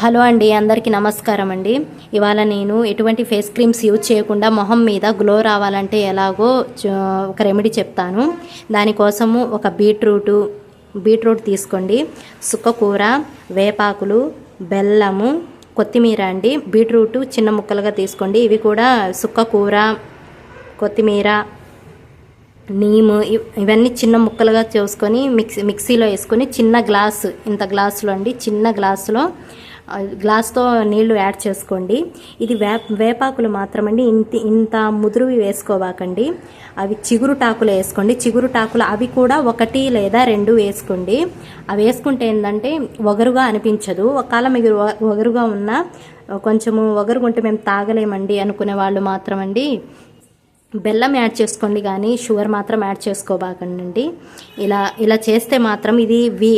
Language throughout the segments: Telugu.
హలో అండి అందరికీ నమస్కారం అండి. ఇవాళ నేను ఎటువంటి ఫేస్ క్రీమ్స్ యూజ్ చేయకుండా మొహం మీద గ్లో రావాలంటే ఎలాగో ఒక రెమెడీ చెప్తాను. దానికోసము ఒక బీట్రూటు బీట్రూట్ తీసుకోండి. సుక్కకూర వేపాకులు బెల్లము కొత్తిమీర అండి. బీట్రూట్ చిన్న ముక్కలుగా తీసుకోండి. ఇవి కూడా సుక్కకూర కొత్తిమీర నీము ఇవన్నీ చిన్న ముక్కలుగా చేసుకొని మిక్సీ మిక్సీలో వేసుకొని చిన్న గ్లాసు ఇంత గ్లాసులో అండి చిన్న గ్లాసులో గ్లాస్తో నీళ్ళు యాడ్ చేసుకోండి. ఇది వే వేపాకులు మాత్రమండి. ఇంత ఇంత ముదురువి వేసుకోవాకండి. అవి చిగురు టాకులు వేసుకోండి. చిగురు టాకులు అవి కూడా ఒకటి లేదా రెండు వేసుకోండి. అవి వేసుకుంటే ఏంటంటే ఒగరుగా అనిపించదు. ఒకవేళ మీరు ఒగరుగా ఉన్నా కొంచెము ఒగరుగుంటే మేము తాగలేమండి అనుకునే వాళ్ళు మాత్రమండి. బెల్లం యాడ్ చేసుకోండి కానీ షుగర్ మాత్రం యాడ్ చేసుకోబాకండి ఇలా ఇలా చేస్తే మాత్రం ఇది వి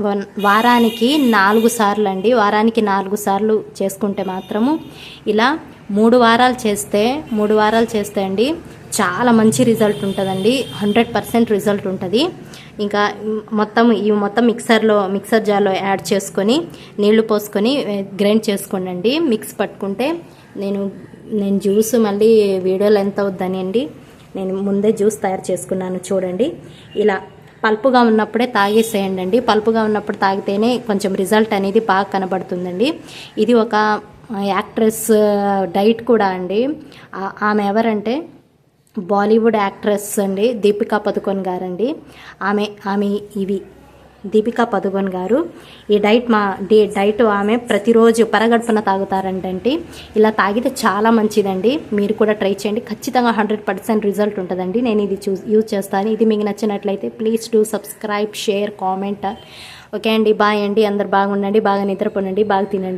వన్- వారానికి నాలుగు సార్లు అండి వారానికి నాలుగు సార్లు చేసుకుంటే మాత్రము ఇలా మూడు వారాలు చేస్తే మూడు వారాలు చేస్తే అండి చాలా మంచి రిజల్ట్ ఉంటుందండి. హండ్రెడ్ పర్సెంట్ రిజల్ట్ ఉంటుంది. ఇంకా మొత్తం ఈ మొత్తం మిక్సర్లో మిక్సర్ జార్లో యాడ్ చేసుకొని నీళ్ళు పోసుకొని గ్రైండ్ చేసుకోండి మిక్స్ పట్టుకుంటే నేను నేను జ్యూస్ మళ్ళీ వీడియోలో ఎంత అవుద్దని అండి. నేను ముందే జ్యూస్ తయారు చేసుకున్నాను చూడండి. ఇలా పల్పుగా ఉన్నప్పుడే తాగేసేయండి అండి పల్పుగా ఉన్నప్పుడు తాగితేనే కొంచెం రిజల్ట్ అనేది బాగా కనబడుతుందండి. ఇది ఒక యాక్ట్రెస్ డైట్ కూడా అండి. ఆమె ఎవరంటే బాలీవుడ్ యాక్ట్రెస్ అండి దీపికా పదుకొన్ గారండి. ఆమె ఆమె ఇవి దీపికా పదుకొన్ గారు. ఈ డైట్ మా డే డైట్ ఆమె ప్రతిరోజు పరగడుపున తాగుతారంటండి. ఇలా తాగితే చాలా మంచిదండి. మీరు కూడా ట్రై చేయండి. ఖచ్చితంగా హండ్రెడ్ పర్సెంట్ రిజల్ట్ ఉంటుందండి. నేను ఇది చూ యూజ్ చేస్తాను. ఇది మీకు నచ్చినట్లయితే please do subscribe share comment. Okay అండి. బాయ్ అండి. అందరు బాగుండండి. బాగా నిద్రపోనండి. బాగా తినండి.